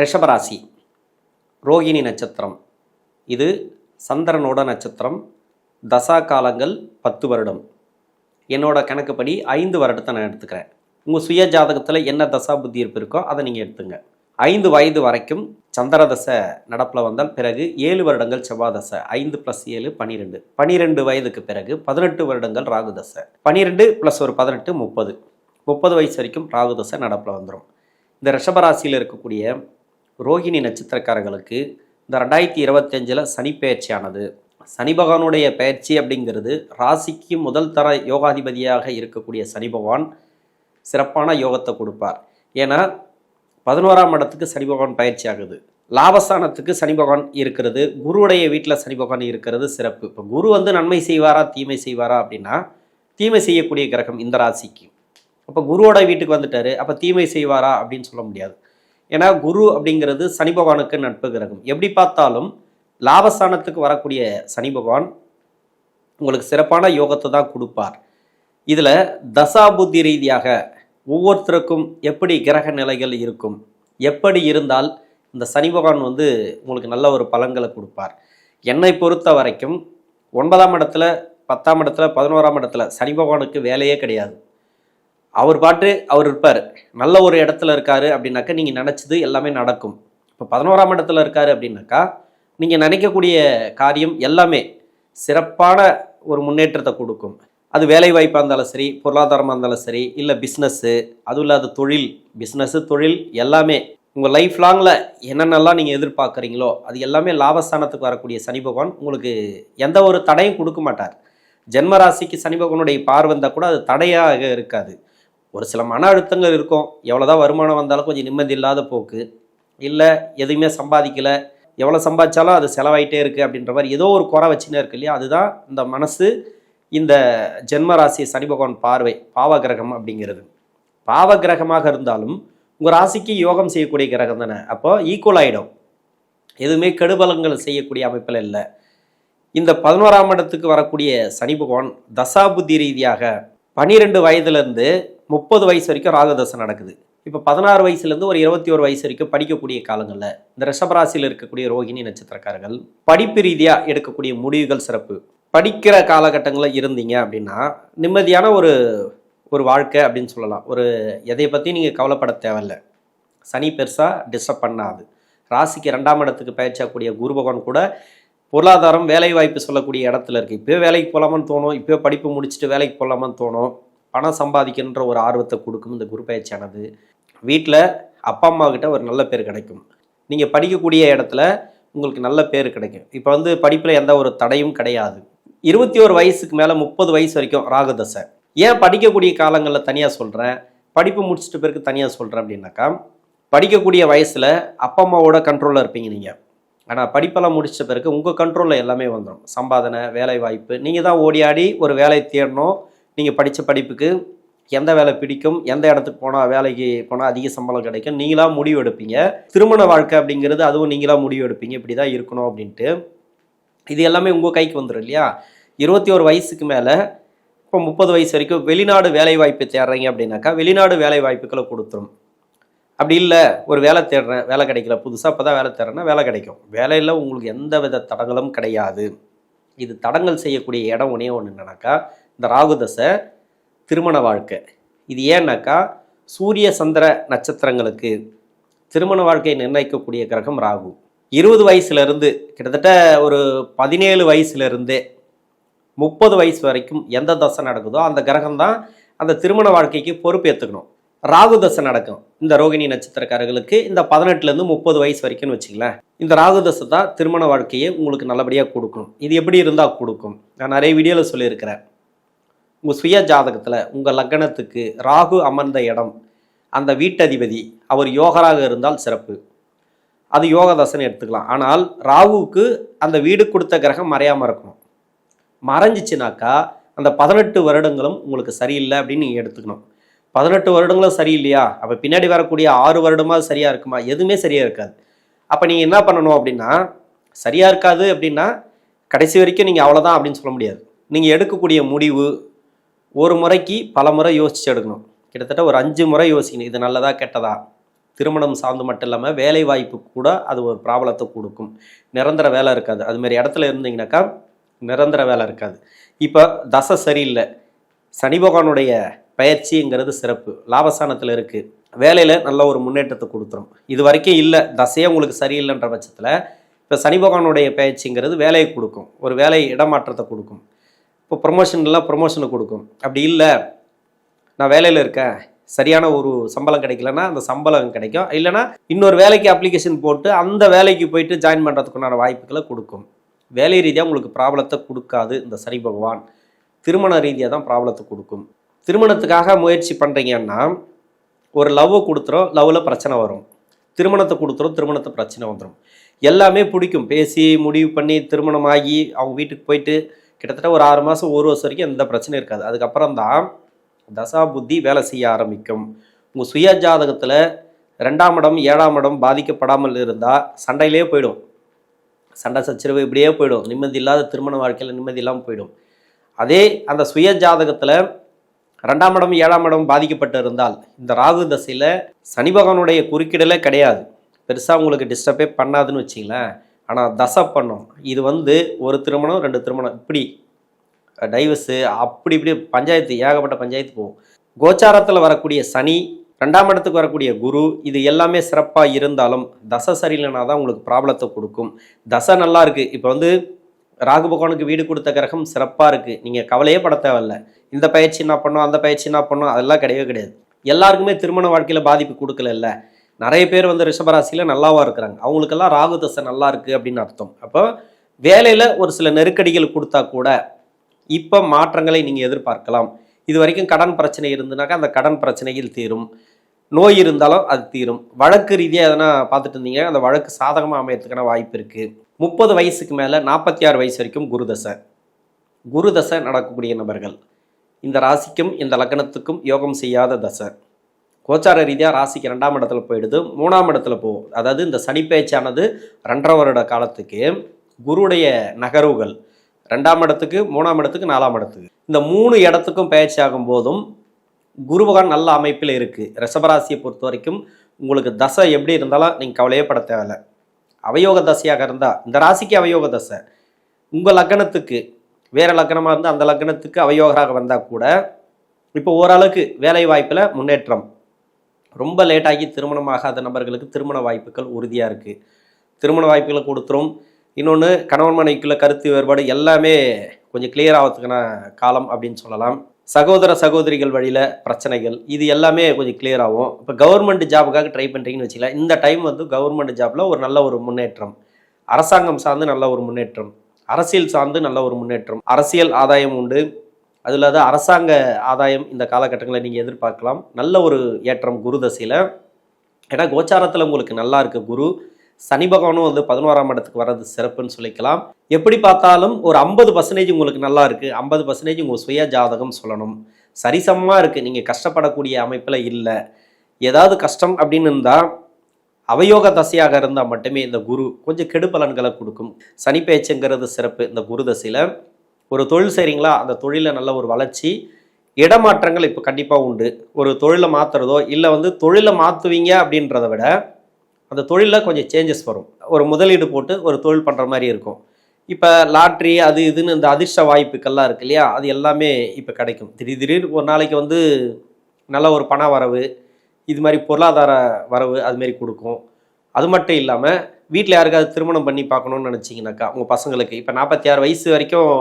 ரிஷபராசி ரோகிணி நட்சத்திரம். இது சந்திரனோட நட்சத்திரம். தசா காலங்கள் பத்து வருடம். என்னோட கணக்குப்படி ஐந்து வருடத்தை நான் எடுத்துக்கிறேன். உங்கள் சுய ஜாதகத்தில் என்ன தசா புத்தி இருப்பு இருக்கோ அதை நீங்கள் எடுத்துங்க. ஐந்து வயது வரைக்கும் சந்திர தசை நடப்பில் வந்தால் பிறகு ஏழு வருடங்கள் செவ்வாய் தசை ஐந்து ப்ளஸ் ஏழு பன்னிரெண்டு பன்னிரெண்டு வயதுக்கு பிறகு பதினெட்டு வருடங்கள் ராகு தசை. பன்னிரெண்டு ப்ளஸ் ஒரு பதினெட்டு முப்பது. முப்பது வயசு வரைக்கும் ராகு தசை நடப்பில் வந்துடும் இந்த ரிஷபராசியில் இருக்கக்கூடிய ரோகிணி நட்சத்திரக்காரர்களுக்கு இந்த ரெண்டாயிரத்தி இருபத்தஞ்சில் சனி பயிற்சியானது சனி பகவானுடைய பயிற்சி அப்படிங்கிறது ராசிக்கு முதல் தர யோகாதிபதியாக இருக்கக்கூடிய சனி பகவான் சிறப்பான யோகத்தை கொடுப்பார். ஏன்னா பதினோராம் இடத்துக்கு சனி பகவான் பயிற்சி ஆகுது. லாபஸ்தானத்துக்கு சனி பகவான் இருக்கிறது. குருவுடைய வீட்டில் சனி பகவான் இருக்கிறது சிறப்பு. இப்போ குரு வந்து நன்மை செய்வாரா தீமை செய்வாரா அப்படின்னா தீமை செய்யக்கூடிய கிரகம் இந்த ராசிக்கு. அப்போ குருவோட வீட்டுக்கு வந்துட்டாரு. அப்போ தீமை செய்வாரா அப்படின்னு சொல்ல முடியாது. ஏன்னா குரு அப்படிங்கிறது சனி பகவானுக்கு நட்பு கிரகம். எப்படி பார்த்தாலும் லாபஸ்தானத்துக்கு வரக்கூடிய சனி பகவான் உங்களுக்கு சிறப்பான யோகத்தை தான் கொடுப்பார். இதில் தசாபுத்தி ரீதியாக ஒவ்வொருத்தருக்கும் எப்படி கிரக நிலைகள் இருக்கும் எப்படி இருந்தால் இந்த சனி பகவான் வந்து உங்களுக்கு நல்ல ஒரு பலன்களை கொடுப்பார். என்னை பொறுத்த வரைக்கும் ஒன்பதாம் இடத்துல பத்தாம் இடத்துல பதினோராம் இடத்துல சனி பகவானுக்கு வேலையே கிடையாது. அவர் பாட்டு அவர் இருப்பார். நல்ல ஒரு இடத்துல இருக்காரு அப்படின்னாக்கா நீங்கள் நினச்சது எல்லாமே நடக்கும். இப்போ பதினோராம் இடத்துல இருக்காரு அப்படின்னாக்கா நீங்கள் நினைக்கக்கூடிய காரியம் எல்லாமே சிறப்பான ஒரு முன்னேற்றத்தை கொடுக்கும். அது வேலை வாய்ப்பாக இருந்தாலும் சரி பொருளாதாரமாக இருந்தாலும் சரி இல்லை பிஸ்னஸ்ஸு அதுவும் இல்லாத தொழில் பிஸ்னஸ்ஸு தொழில் எல்லாமே உங்கள் லைஃப் லாங்கில் என்னென்னலாம் நீங்கள் எதிர்பார்க்குறீங்களோ அது எல்லாமே லாபஸ்தானத்துக்கு வரக்கூடிய சனி பகவான் உங்களுக்கு எந்த ஒரு தடையும் கொடுக்க மாட்டார். ஜென்மராசிக்கு சனி பகவானுடைய பார்வை இருந்தால் கூட அது தடையாக இருக்காது. ஒரு சில மன அழுத்தங்கள் இருக்கும். எவ்வளோதான் வருமானம் வந்தாலும் கொஞ்சம் நிம்மதி இல்லாத போக்கு. இல்லை எதுவுமே சம்பாதிக்கலை. எவ்வளோ சம்பாதிச்சாலும் அது செலவாயிட்டே இருக்குது அப்படின்ற மாதிரி ஏதோ ஒரு குறை வச்சுனே இருக்கு இல்லையா? அதுதான் இந்த மனசு இந்த ஜென்மராசி சனி பகவான் பார்வை பாவகிரகம் அப்படிங்கிறது. பாவகிரகமாக இருந்தாலும் உங்கள் ராசிக்கு யோகம் செய்யக்கூடிய கிரகம் தானே. அப்போ ஈக்குவல் ஆகிடும் எதுவுமே கெடுபலங்கள் செய்யக்கூடிய அமைப்பில் இல்லை. இந்த பதினோராம் இடத்துக்கு வரக்கூடிய சனி பகவான் தசாபுத்தி ரீதியாக பனிரெண்டு வயதுலேருந்து முப்பது வயசு வரைக்கும் ராகுதசை நடக்குது. இப்போ பதினாறு வயசுலேருந்து ஒரு இருபத்தி ஒரு வயசு வரைக்கும் படிக்கக்கூடிய காலங்களில் இந்த ரிஷபராசியில் இருக்கக்கூடிய ரோகிணி நட்சத்திரக்காரர்கள் படிப்பு ரீதியாக எடுக்கக்கூடிய முடிவுகள் சிறப்பு. படிக்கிற காலகட்டங்களில் இருந்தீங்க அப்படின்னா நிம்மதியான ஒரு ஒரு வாழ்க்கை அப்படின்னு சொல்லலாம். ஒரு எதை பற்றி நீங்கள் கவலைப்பட தேவையில்லை. சனி பெருசாக டிஸ்டர்ப் பண்ணாது. ராசிக்கு ரெண்டாம் இடத்துக்கு பயிற்சியாகக்கூடிய குரு பகவான் கூட பொருளாதாரம் வேலை வாய்ப்பு சொல்லக்கூடிய இடத்துல இருக்குது இப்போயே வேலைக்கு போகலாமான்னு தோணும். இப்போயே படிப்பு முடிச்சுட்டு வேலைக்கு போகலாமான்னு தோணும். பணம் சம்பாதிக்கணுன்ற ஒரு ஆர்வத்தை கொடுக்கும் இந்த குரு பயிற்சியானது. வீட்டில் அப்பா அம்மா கிட்ட ஒரு நல்ல பேர் கிடைக்கும். நீங்கள் படிக்கக்கூடிய இடத்துல உங்களுக்கு நல்ல பேர் கிடைக்கும். இப்போ வந்து படிப்பில் எந்த ஒரு தடையும் கிடையாது. இருபத்தி ஒரு வயசுக்கு மேலே முப்பது வயசு வரைக்கும் ராகுதசை. ஏன் படிக்கக்கூடிய காலங்களில் தனியாக சொல்கிறேன் படிப்பு முடிச்சிட்ட பிறகு தனியாக சொல்கிறேன் அப்படின்னாக்கா படிக்கக்கூடிய வயசில் அப்பா அம்மாவோட கண்ட்ரோலில் இருப்பீங்க நீங்கள் ஆனால் படிப்பெல்லாம் முடிச்ச பிறகு உங்கள் கண்ட்ரோலில் எல்லாமே வந்துடும் சம்பாதனை வேலை வாய்ப்பு நீங்கள் தான் ஓடி ஆடி ஒரு வேலையை தேடணும். நீங்கள் படித்த படிப்புக்கு எந்த வேலை பிடிக்கும் எந்த இடத்துக்கு போனால் வேலைக்கு போனால் அதிக சம்பளம் கிடைக்கும் நீங்களாக முடிவு எடுப்பீங்க. திருமண வாழ்க்கை அப்படிங்கிறது அதுவும் நீங்களாக முடிவு எடுப்பீங்க. இப்படி தான் இருக்கணும் அப்படின்ட்டு. இது எல்லாமே உங்கள் கைக்கு வந்துடும் இல்லையா? இருபத்தி ஒரு வயசுக்கு மேலே இப்போ முப்பது வயசு வரைக்கும் வெளிநாடு வேலை வாய்ப்பு தேடுறீங்க அப்படின்னாக்கா வெளிநாடு வேலை வாய்ப்புகளை கொடுத்துரும். அப்படி இல்லை ஒரு வேலை தேடுறேன் வேலை கிடைக்கல புதுசாக இப்போ தான் வேலை தேடுறேன்னா வேலை கிடைக்கும். வேலையில் உங்களுக்கு எந்த வித தடங்களும் கிடையாது. இது தடங்கள் செய்யக்கூடிய இடம் ஒன்றே ஒன்று என்னன்னாக்கா இந்த ராகுதசை திருமண வாழ்க்கை. இது ஏன்னாக்கா சூரிய சந்திர நட்சத்திரங்களுக்கு திருமண வாழ்க்கையை நிர்ணயிக்கக்கூடிய கிரகம் ராகு. இருபது வயசுலேருந்து கிட்டத்தட்ட ஒரு பதினேழு வயசுலேருந்தே முப்பது வயசு வரைக்கும் எந்த தசை நடக்குதோ அந்த கிரகம் தான் அந்த திருமண வாழ்க்கைக்கு பொறுப்பேற்றுக்கணும் ராகு தசை நடக்கும். இந்த ரோகிணி நட்சத்திரக்காரர்களுக்கு இந்த பதினெட்டுலேருந்து முப்பது வயசு வரைக்கும்னு வச்சுங்களேன் இந்த ராகு தசை தான் திருமண வாழ்க்கையை உங்களுக்கு நல்லபடியாக கொடுக்கும். இது எப்படி இருந்தால் கொடுக்கும். நான் நிறைய வீடியோவில் சொல்லியிருக்கிறேன். உங்கள் சுய ஜாதகத்தில் உங்கள் லக்னத்துக்கு ராகு அமர்ந்த இடம் அந்த வீட்டதிபதி அவர் யோகராக இருந்தால் சிறப்பு. அது யோக தசைன்னு எடுத்துக்கலாம். ஆனால் ராகுவுக்கு அந்த வீடு கொடுத்த கிரகம் மறையாமல் இருக்கணும். மறைஞ்சிச்சுனாக்கா அந்த பதினெட்டு வருடங்களும் உங்களுக்கு சரியில்லை அப்படின்னு நீங்கள் எடுத்துக்கணும். பதினெட்டு வருடங்களும் சரியில்லையா? அப்போ பின்னாடி வரக்கூடிய ஆறு வருடமாக சரியாக இருக்குமா? எதுவுமே சரியாக இருக்காது. அப்போ நீங்கள் என்ன பண்ணணும் அப்படின்னா சரியாக இருக்காது அப்படின்னா கடைசி வரைக்கும் நீங்கள் அவ்வளோதான் அப்படின்னு சொல்ல முடியாது. நீங்கள் எடுக்கக்கூடிய முடிவு ஒரு முறைக்கு பல முறை யோசிச்சு எடுக்கணும். கிட்டத்தட்ட ஒரு அஞ்சு முறை யோசிக்கணும். இது நல்லதா கெட்டதா? திருமணம் சார்ந்து மட்டும் இல்லாமல் வேலை வாய்ப்பு கூட அது ஒரு ப்ராப்ளத்தை கொடுக்கும். நிரந்தர வேலை இருக்காது. அதுமாரி இடத்துல இருந்தீங்கன்னாக்கா நிரந்தர வேலை இருக்காது. இப்போ தசை சரியில்லை. சனி பகவானுடைய பயிற்சிங்கிறது சிறப்பு. லாபஸ்தானத்தில் இருக்குது வேலையில் நல்ல ஒரு முன்னேற்றத்தை கொடுத்துரும். இது வரைக்கும் இல்லை. தசையே உங்களுக்கு சரியில்லைன்ற பட்சத்தில் இப்போ சனி பகவானுடைய பயிற்சிங்கிறது வேலையை கொடுக்கும். ஒரு வேலை இடமாற்றத்தை கொடுக்கும். இப்போ ப்ரொமோஷன்லாம் ப்ரொமோஷனை கொடுக்கும். அப்படி இல்லை நான் வேலையில் இருக்கேன் சரியான ஒரு சம்பளம் கிடைக்கலன்னா அந்த சம்பளம் கிடைக்கும். இல்லைன்னா இன்னொரு வேலைக்கு அப்ளிகேஷன் போட்டு அந்த வேலைக்கு போயிட்டு ஜாயின் பண்ணுறதுக்குண்டான வாய்ப்புகளை கொடுக்கும். வேலை ரீதியாக உங்களுக்கு ப்ராப்ளத்தை கொடுக்காது இந்த சரி பகவான். திருமண ரீதியாக தான் ப்ராப்ளத்தை கொடுக்கும். திருமணத்துக்காக முயற்சி பண்ணுறீங்கன்னா ஒரு லவ்வை கொடுத்துரும் லவ்வில் பிரச்சனை வரும். திருமணத்தை கொடுத்துரும் திருமணத்தை பிரச்சனை வந்துடும் எல்லாமே பிடிக்கும். பேசி முடிவு பண்ணி திருமணமாகி அவங்க வீட்டுக்கு போயிட்டு கிட்டத்தட்ட ஒரு ஆறு மாதம் ஒரு வருஷம் வரைக்கும் எந்த பிரச்சனையும் இருக்காது. அதுக்கப்புறம் தான் தசா புத்தி வேலை செய்ய ஆரம்பிக்கும். உங்கள் சுய ஜாதகத்தில் ரெண்டாம் இடம் ஏழாம் இடம் பாதிக்கப்படாமல் இருந்தால் சண்டையிலே போயிடும். சண்டை சச்சரவு இப்படியே போயிடும். நிம்மதி இல்லாத திருமண வாழ்க்கையில் நிம்மதி இல்லாமல் போயிடும். அதே அந்த சுய ஜாதகத்தில் ரெண்டாம் இடம் ஏழாம் இடம் பாதிக்கப்பட்டு இருந்தால் இந்த ராகு தசையில் சனி பகவானுடைய குறுக்கிடலே கிடையாது. பெருசாக உங்களுக்கு டிஸ்டர்பே பண்ணாதுன்னு வச்சிங்களேன். ஆனால் தசை பண்ணோம் இது வந்து ஒரு திருமணம் ரெண்டு திருமணம். இப்படி டைவர்ஸு அப்படி இப்படி பஞ்சாயத்து ஏகப்பட்ட பஞ்சாயத்து போகும். கோச்சாரத்தில் வரக்கூடிய சனி ரெண்டாம் இடத்துக்கு வரக்கூடிய குரு இது எல்லாமே சிறப்பாக இருந்தாலும் தசை சரியில்லைனா தான் உங்களுக்கு ப்ராப்ளத்தை கொடுக்கும். தசை நல்லா இருக்குது இப்போ வந்து ராகு பகவானுக்கு வீடு கொடுத்த கிரகம் சிறப்பாக இருக்குது நீங்கள் கவலையே பட தேவையில்ல. இந்த பயிற்சி என்ன பண்ணோம் அந்த பயிற்சி என்ன பண்ணோம் அதெல்லாம் கிடையவே கிடையாது. எல்லாருக்குமே திருமண வாழ்க்கையில் பாதிப்பு கொடுக்கல நிறைய பேர் வந்து ரிஷபராசியில் நல்லாவா இருக்கிறாங்க. அவங்களுக்கெல்லாம் ராகு தசை நல்லா இருக்குது அப்படின்னு அர்த்தம். அப்போ வேலையில் ஒரு சில நெருக்கடிகள் கொடுத்தா கூட இப்போ மாற்றங்களை நீங்கள் எதிர்பார்க்கலாம். இது வரைக்கும் கடன் பிரச்சனை இருந்துனாக்கா அந்த கடன் பிரச்சனைகள் தீரும். நோய் இருந்தாலும் அது தீரும். வழக்கு ரீதியாக எதனா பார்த்துட்டு இருந்தீங்க? அந்த வழக்கு சாதகமாக அமையறதுக்கான வாய்ப்பு இருக்குது முப்பது வயசுக்கு மேலே நாற்பத்தி ஆறு வயசு வரைக்கும் குருதசை குருதசை நடக்கக்கூடிய நபர்கள். இந்த ராசிக்கும் இந்த லக்னத்துக்கும் யோகம் செய்யாத தசை. கோச்சார ரீதியாக ராசிக்கு ரெண்டாம் இடத்துல போயிடுது. மூணாம் இடத்துல போகும் அதாவது இந்த சனிப்பேச்சானது ரெண்டரை வருட காலத்துக்கு குருடைய நகர்வுகள். ரெண்டாம் இடத்துக்கு மூணாம் இடத்துக்கு நாலாம் இடத்துக்கு. இந்த மூணு இடத்துக்கும் பயிற்சி ஆகும் போதும் குருபகான் நல்ல அமைப்பில் இருக்குது ரிஷபராசியை பொறுத்த வரைக்கும் உங்களுக்கு தசை எப்படி இருந்தாலும் நீங்கள் கவலையே பட தேவையில்லை. அவயோக தசையாக இருந்தால் இந்த ராசிக்கு அவயோக தசை. உங்கள் லக்னத்துக்கு வேறு லக்னமாக இருந்தால் அந்த லக்னத்துக்கு அவயோகராக வந்தால் கூட இப்போ ஓரளவுக்கு வேலை வாய்ப்பில் முன்னேற்றம். ரொம்ப லேட்டாகி திருமணம் ஆகாத நபர்களுக்கு திருமண வாய்ப்புகள் உறுதியாக இருக்குது திருமண வாய்ப்புகளை கொடுத்துரும். இன்னொன்று கணவன் மனைவிக்குள்ள கருத்து வேறுபாடு எல்லாமே கொஞ்சம் கிளியர் ஆகிறதுக்கான காலம் அப்படின்னு சொல்லலாம். சகோதர சகோதரிகள் வழியில் பிரச்சனைகள் இது எல்லாமே கொஞ்சம் கிளியர் ஆகும். இப்போ கவர்மெண்ட் ஜாபுக்காக ட்ரை பண்ணுறீங்கன்னு வச்சுக்கலாம் இந்த டைம் வந்து கவர்மெண்ட் ஜாபில் ஒரு நல்ல ஒரு முன்னேற்றம். அரசாங்கம் சார்ந்து நல்ல ஒரு முன்னேற்றம். அரசியல் சார்ந்து நல்ல ஒரு முன்னேற்றம். அரசியல் ஆதாயம் உண்டு. அது இல்லாத அரசாங்க ஆதாயம் இந்த காலகட்டங்களில் நீங்கள் எதிர்பார்க்கலாம். நல்ல ஒரு ஏற்றம் குரு தசையில். ஏன்னா கோச்சாரத்தில் உங்களுக்கு நல்லா இருக்குது குரு. சனி பகவானும் வந்து பதினோராம் இடத்துக்கு வர்றது சிறப்புன்னு சொல்லிக்கலாம். எப்படி பார்த்தாலும் ஒரு ஐம்பது பர்சன்டேஜ் உங்களுக்கு நல்லா இருக்குது ஐம்பது பர்சன்டேஜ் உங்கள் சுய ஜாதகம் சொல்லணும். சரிசமமாக இருக்குது நீங்கள் கஷ்டப்படக்கூடிய அமைப்பில் இல்லை. ஏதாவது கஷ்டம் அப்படின்னு இருந்தால் அவயோக தசையாக இருந்தால் மட்டுமே இந்த குரு கொஞ்சம் கெடு பலன்களை கொடுக்கும். சனி பேச்சுங்கிறது சிறப்பு இந்த குரு தசையில். ஒரு தொழில் செய்கிறீங்களா அந்த தொழிலில் நல்ல ஒரு வளர்ச்சி. இடமாற்றங்கள் இப்போ கண்டிப்பாக உண்டு. ஒரு தொழிலை மாற்றுறதோ இல்லை வந்து தொழிலை மாற்றுவீங்க அப்படின்றத விட அந்த தொழிலில் கொஞ்சம் சேஞ்சஸ் வரும். ஒரு முதலீடு போட்டு ஒரு தொழில் பண்ணுற மாதிரி இருக்கும். இப்போ லாட்ரி அது இதுன்னு இந்த அதிர்ஷ்ட வாய்ப்புக்கள்லாம் இருக்கு இல்லையா? அது எல்லாமே இப்போ கிடைக்கும். திடீர் திடீர்னு ஒரு நாளைக்கு வந்து நல்ல ஒரு பண வரவு இது மாதிரி பொருளாதார வரவு அதுமாரி கொடுக்கும். அது மட்டும் இல்லாமல் வீட்டில் யாருக்காவது திருமணம் பண்ணி பார்க்கணுன்னு நினச்சிங்கனாக்கா உங்கள் பசங்களுக்கு இப்போ நாற்பத்தி ஆறு வயசு வரைக்கும்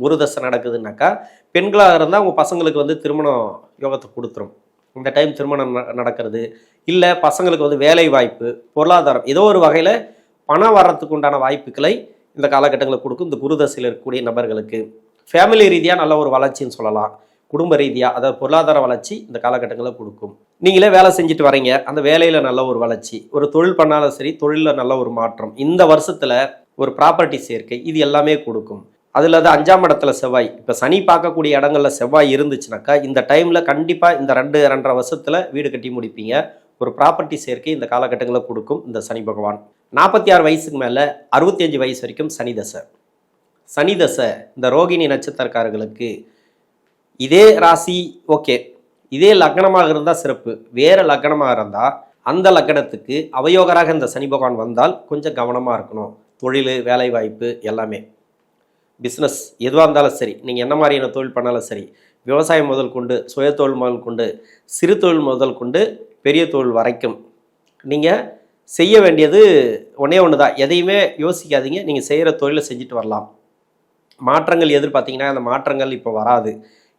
குருதசை நடக்குதுன்னாக்கா பெண்களாக இருந்தால் உங்கள் பசங்களுக்கு வந்து திருமணம் யோகத்தை கொடுத்துரும். இந்த டைம் திருமணம் ந- நடக்கிறது. இல்லை பசங்களுக்கு வந்து வேலை வாய்ப்பு பொருளாதாரம் ஏதோ ஒரு வகையில் பணம் வர்றதுக்கு உண்டான வாய்ப்புகளை இந்த காலகட்டங்களில் கொடுக்கும் இந்த குருதசையில் இருக்கக்கூடிய நபர்களுக்கு. ஃபேமிலி ரீதியாக நல்ல ஒரு வளர்ச்சின்னு சொல்லலாம். குடும்ப ரீதியாக அதாவது பொருளாதார வளர்ச்சி இந்த காலகட்டங்களில் கொடுக்கும். நீங்களே வேலை செஞ்சுட்டு வரீங்க அந்த வேலையில் நல்ல ஒரு வளர்ச்சி ஒரு தொழில் பண்ணாலும் சரி தொழிலில் நல்ல ஒரு மாற்றம். இந்த வருஷத்தில் ஒரு ப்ராப்பர்ட்டி சேர்க்கை இது எல்லாமே கொடுக்கும். அதில் அது அஞ்சாம் இடத்துல செவ்வாய். இப்போ சனி பார்க்கக்கூடிய இடங்களில் செவ்வாய் இருந்துச்சுனாக்கா இந்த டைமில் கண்டிப்பாக இந்த ரெண்டு ரெண்டரை வருஷத்தில் வீடு கட்டி முடிப்பீங்க. ஒரு ப்ராப்பர்ட்டி சேர்க்கை இந்த காலகட்டங்களில் கொடுக்கும் இந்த சனி பகவான். நாற்பத்தி ஆறு வயசுக்கு மேலே அறுபத்தஞ்சு வயசு வரைக்கும் சனி தசை. சனி தசை இந்த ரோகிணி நட்சத்திரக்காரர்களுக்கு இதே ராசி ஓகே. இதே லக்னமாக இருந்தால் சிறப்பு. வேறு லக்னமாக இருந்தால் அந்த லக்கணத்துக்கு அவயோகராக இந்த சனி பகவான் வந்தால் கொஞ்சம் கவனமாக இருக்கணும். தொழில் வேலைவாய்ப்பு எல்லாமே. பிஸ்னஸ் எதுவாக இருந்தாலும் சரி நீங்கள் என்ன மாதிரியான தொழில் பண்ணாலும் சரி விவசாயம் முதல் கொண்டு சுயதொழில் முதல் கொண்டு சிறு தொழில் முதல் கொண்டு பெரிய தொழில் வரைக்கும் நீங்கள் செய்ய வேண்டியது ஒன்றே ஒன்று தான் எதையுமே யோசிக்காதீங்க. நீங்கள் செய்கிற தொழிலை செஞ்சுட்டு வரலாம். மாற்றங்கள் எதிர்பார்த்தீங்கன்னா அந்த மாற்றங்கள் இப்போ வராது.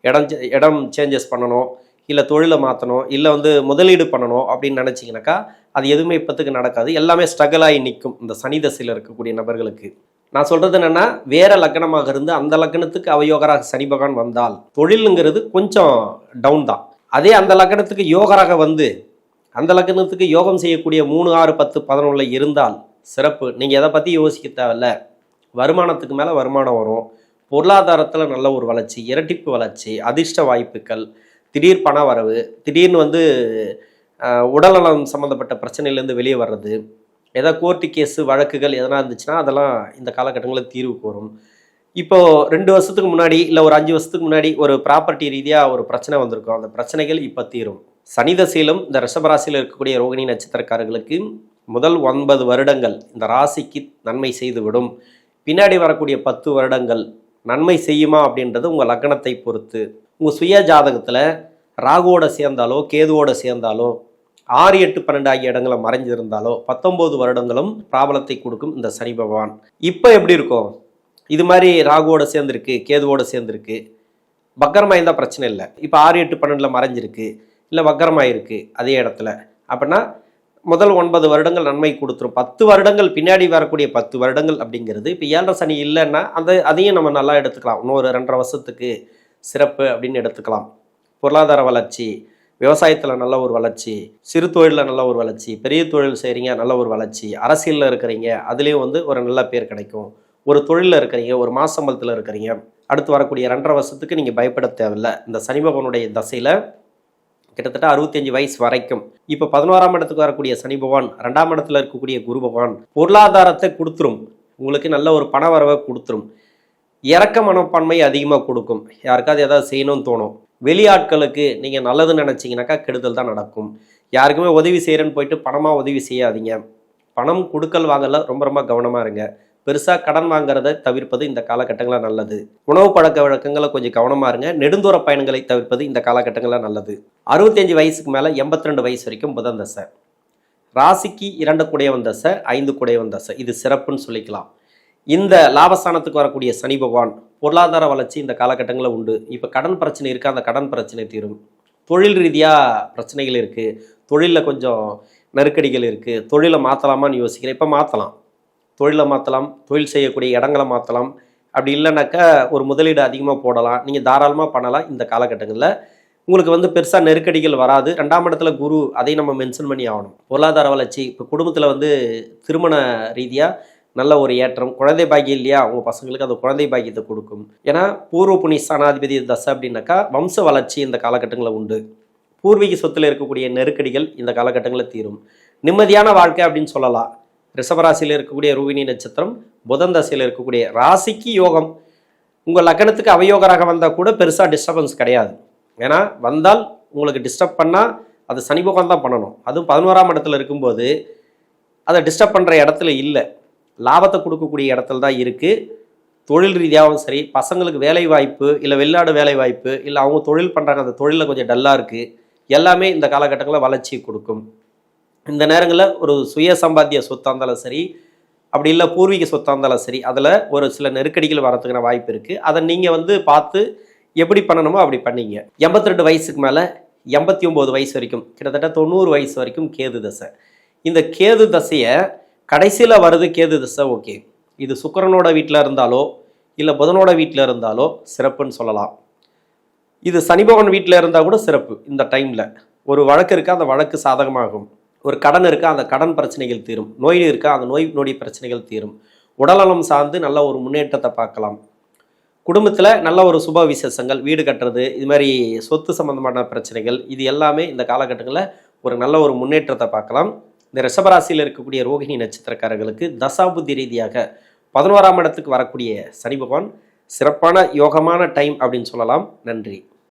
இடம் இடம் சேஞ்சஸ் பண்ணணும். இல்லை தொழிலை மாற்றணும் இல்லை வந்து முதலீடு பண்ணணும் அப்படின்னு நினச்சிங்கனாக்கா அது எதுவுமே இப்போத்துக்கு நடக்காது. எல்லாமே ஸ்ட்ரகிள் ஆகி நிற்கும். இந்த சனி தசையில் இருக்கக்கூடிய நபர்களுக்கு. நான் சொல்கிறது என்னென்னா வேற லக்னமாக இருந்து அந்த லக்னத்துக்கு அவயோகராக சனி பகவான் வந்தால் தொழிலுங்கிறது கொஞ்சம் டவுன் தான். அதே அந்த லக்னத்துக்கு யோகராக வந்து அந்த லக்னத்துக்கு யோகம் செய்யக்கூடிய மூணு ஆறு பத்து பதினொன்றில் இருந்தால் சிறப்பு. நீங்கள் எதை பற்றி யோசிக்க தேவையில்ல. வருமானத்துக்கு மேலே வருமானம் வரும். பொருளாதாரத்தில் நல்ல ஒரு வளர்ச்சி இரட்டிப்பு வளர்ச்சி அதிர்ஷ்ட வாய்ப்புகள் திடீர் பண வரவு திடீர்னு வந்து உடல்நலம் சம்மந்தப்பட்ட பிரச்சனையிலேருந்து வெளியே வர்றது ஏதாவது கோர்ட்டு கேஸு வழக்குகள் எதனா இருந்துச்சுன்னா அதெல்லாம் இந்த காலகட்டங்களில் தீர்வுக்கு வரும் இப்போது ரெண்டு வருஷத்துக்கு முன்னாடி இல்லை ஒரு அஞ்சு வருஷத்துக்கு முன்னாடி ஒரு ப்ராப்பர்ட்டி ரீதியாக ஒரு பிரச்சனை வந்திருக்கும். அந்த பிரச்சனைகள் இப்போ தீரும். சனி தசையிலும் இந்த ரிஷபராசியில் இருக்கக்கூடிய ரோகிணி நட்சத்திரக்காரர்களுக்கு முதல் ஒன்பது வருடங்கள் இந்த ராசிக்கு நன்மை செய்துவிடும் பின்னாடி வரக்கூடிய பத்து வருடங்கள் நன்மை செய்யுமா அப்படின்றது உங்கள் லக்னத்தை பொறுத்து. உங்கள் சுய ஜாதகத்தில் ராகுவோட சேர்ந்தாலோ கேதுவோட சேர்ந்தாலோ ஆறு எட்டு பன்னெண்டு ஆகிய இடங்களை மறைஞ்சிருந்தாலோ பத்தொம்போது வருடங்களும் பிராபலத்தை கொடுக்கும் இந்த சனி பகவான். இப்போ எப்படி இருக்கும்? இது மாதிரி ராகுவோட சேர்ந்துருக்கு கேதுவோட சேர்ந்துருக்கு. பக்கரமாக இருந்தால் பிரச்சனை இல்லை. இப்போ ஆறு எட்டு பன்னெண்டில் மறைஞ்சிருக்கு. இல்லை வக்கரமாக இருக்குது அதே இடத்துல. அப்படின்னா முதல் ஒன்பது வருடங்கள் நன்மை கொடுத்துரும். பத்து வருடங்கள் பின்னாடி வரக்கூடிய பத்து வருடங்கள் அப்படிங்கிறது இப்போ ஏழரை சனி இல்லைன்னா அந்த அதையும் நம்ம நல்லா எடுத்துக்கலாம். இன்னொரு ரெண்டரை வருஷத்துக்கு சிறப்பு அப்படின்னு எடுத்துக்கலாம். பொருளாதார வளர்ச்சி விவசாயத்தில் நல்ல ஒரு வளர்ச்சி சிறு தொழிலில் நல்ல ஒரு வளர்ச்சி பெரிய தொழில் செய்கிறீங்க நல்ல ஒரு வளர்ச்சி அரசியலில் இருக்கிறீங்க அதுலேயும் வந்து ஒரு நல்ல பேர் கிடைக்கும். ஒரு தொழிலில் இருக்கிறீங்க ஒரு மாசம்பலத்தில் இருக்கிறீங்க. அடுத்து வரக்கூடிய ரெண்டரை வருஷத்துக்கு நீங்கள் பயப்பட தேவையில்ல. இந்த சனி பகவானுடைய தசையில் கிட்டத்தட்ட அறுபத்தஞ்சு வயசு வரைக்கும். இப்போ பதினோராம் இடத்துக்கு வரக்கூடிய சனி பகவான் ரெண்டாம் இடத்துல இருக்கக்கூடிய குரு பகவான் பொருளாதாரத்தை கொடுத்துரும். உங்களுக்கு நல்ல ஒரு பண வரவை கொடுத்துரும். இறக்க மனப்பான்மை அதிகமாக கொடுக்கும். யாருக்காவது ஏதாவது செய்யணும்னு தோணும். வெளியாட்களுக்கு நீங்கள் நல்லதுன்னு நினச்சிங்கனாக்கா கெடுதல் தான் நடக்கும். யாருக்குமே உதவி செய்கிறேன்னு போயிட்டு பணமாக உதவி செய்யாதீங்க. பணம் கொடுக்கல் வாங்கல ரொம்ப ரொம்ப கவனமாக இருங்க. பெருசாக கடன் வாங்குறத தவிர்ப்பது இந்த காலகட்டங்களில் நல்லது. உணவு பழக்க வழக்கங்களை கொஞ்சம் கவனமாக இருங்க. நெடுந்தூர பயணங்களை தவிர்ப்பது இந்த காலகட்டங்களில் நல்லது. அறுபத்தஞ்சு வயசுக்கு மேலே எண்பத்தி ரெண்டு வயசு வரைக்கும் புதன் தசை. ராசிக்கு இரண்டு குடையவன் தசை ஐந்து குடையவன் தசை. இது சிறப்புன்னு சொல்லிக்கலாம். இந்த லாபஸ்தானத்துக்கு வரக்கூடிய சனி பகவான் பொருளாதார வளர்ச்சி இந்த காலகட்டங்களில் உண்டு. இப்போ கடன் பிரச்சனை இருக்குது அந்த கடன் பிரச்சனை தீரும். தொழில் ரீதியாக பிரச்சனைகள் இருக்குது தொழிலில் கொஞ்சம் நெருக்கடிகள் இருக்குது தொழிலை மாற்றலாமான்னு யோசிக்கிறேன். இப்போ மாற்றலாம் தொழிலை மாற்றலாம் தொழில் செய்யக்கூடிய இடங்களை மாற்றலாம் அப்படி இல்லைனாக்கா ஒரு முதலீடு அதிகமாக போடலாம். நீங்கள் தாராளமாக பண்ணலாம் இந்த காலகட்டங்களில். உங்களுக்கு வந்து பெருசாக நெருக்கடிகள் வராது. ரெண்டாம் இடத்துல குரு அதை நம்ம மென்ஷன் பண்ணி ஆகணும். பொருளாதார வளர்ச்சி இப்போ குடும்பத்தில் வந்து திருமண ரீதியாக நல்ல ஒரு ஏற்றம். குழந்தை பாக்கியம் இல்லையா? உங்கள் பசங்களுக்கு அது குழந்தை பாக்கியத்தை கொடுக்கும். ஏன்னா பூர்வ புனி ஸ்தானாதிபதி தசை அப்படின்னாக்கா வம்ச வளர்ச்சி இந்த காலகட்டங்களில் உண்டு. பூர்வீக சொத்தில் இருக்கக்கூடிய நெருக்கடிகள் இந்த காலகட்டங்களில் தீரும். நிம்மதியான வாழ்க்கை அப்படின்னு சொல்லலாம். ரிஷபராசியில் இருக்கக்கூடிய ரூபினி நட்சத்திரம் புதன் தசையில் இருக்கக்கூடிய ராசிக்கு யோகம். உங்கள் லக்கணத்துக்கு அவயோகராக வந்தால் கூட பெருசாக டிஸ்டர்பன்ஸ் கிடையாது. ஏன்னா வந்தால் உங்களுக்கு டிஸ்டர்ப் பண்ணால் அது சனி பகவான் தான் பண்ணணும். அதுவும் பதினோராம் இடத்துல இருக்கும்போது அதை டிஸ்டர்ப் பண்ணுற இடத்துல இல்லை. லாபத்தை கொடுக்கக்கூடிய இடத்துல தான் இருக்குது தொழில் ரீதியாகவும் சரி பசங்களுக்கு வேலை வாய்ப்பு இல்லை வெளிநாடு வேலை வாய்ப்பு இல்லை அவங்க தொழில் பண்ணுறாங்க அந்த தொழிலில் கொஞ்சம் டல்லாக இருக்குது எல்லாமே இந்த காலகட்டங்களில் வளர்ச்சி கொடுக்கும். இந்த நேரங்களில் ஒரு சுய சம்பாத்திய சொத்தாக இருந்தாலும் சரி அப்படி இல்லை பூர்வீக சொத்தாக இருந்தாலும் சரி அதில் ஒரு சில நெருக்கடிகள் வரதுக்கான வாய்ப்பு இருக்குது அதை நீங்கள் வந்து பார்த்து எப்படி பண்ணணுமோ அப்படி பண்ணீங்க. எண்பத்தி ரெண்டு வயசுக்கு மேலே எண்பத்தி ஒம்பது வயசு வரைக்கும் கிட்டத்தட்ட தொண்ணூறு வயசு வரைக்கும் கேது தசை. இந்த கேது தசையை கடைசியில் வருது கேது திசை ஓகே. இது சுக்கிரனோட வீட்டில் இருந்தாலோ இல்லை புதனோட வீட்டில் இருந்தாலோ சிறப்புன்னு சொல்லலாம். இது சனிபவன் வீட்டில் இருந்தால் கூட சிறப்பு இந்த டைமில். ஒரு வழக்கு இருக்கா அந்த வழக்கு சாதகமாகும். ஒரு கடன் இருக்கா அந்த கடன் பிரச்சனைகள் தீரும். நோய் இருக்கா அந்த நோய் நொடி பிரச்சனைகள் தீரும். உடல்நலம் சார்ந்து நல்ல ஒரு முன்னேற்றத்தை பார்க்கலாம். குடும்பத்தில் நல்ல ஒரு சுப விசேஷங்கள் வீடு கட்டுறது இது மாதிரி சொத்து சம்பந்தமான பிரச்சனைகள் இது எல்லாமே இந்த காலகட்டங்களில் ஒரு நல்ல ஒரு முன்னேற்றத்தை பார்க்கலாம். இந்த ரிஷபராசியில் இருக்கக்கூடிய ரோகிணி நட்சத்திரக்காரர்களுக்கு தசாபுத்தி ரீதியாக பதினோராம் இடத்துக்கு வரக்கூடிய சனி பகவான் சிறப்பான யோகமான டைம் அப்படின்னு சொல்லலாம். நன்றி.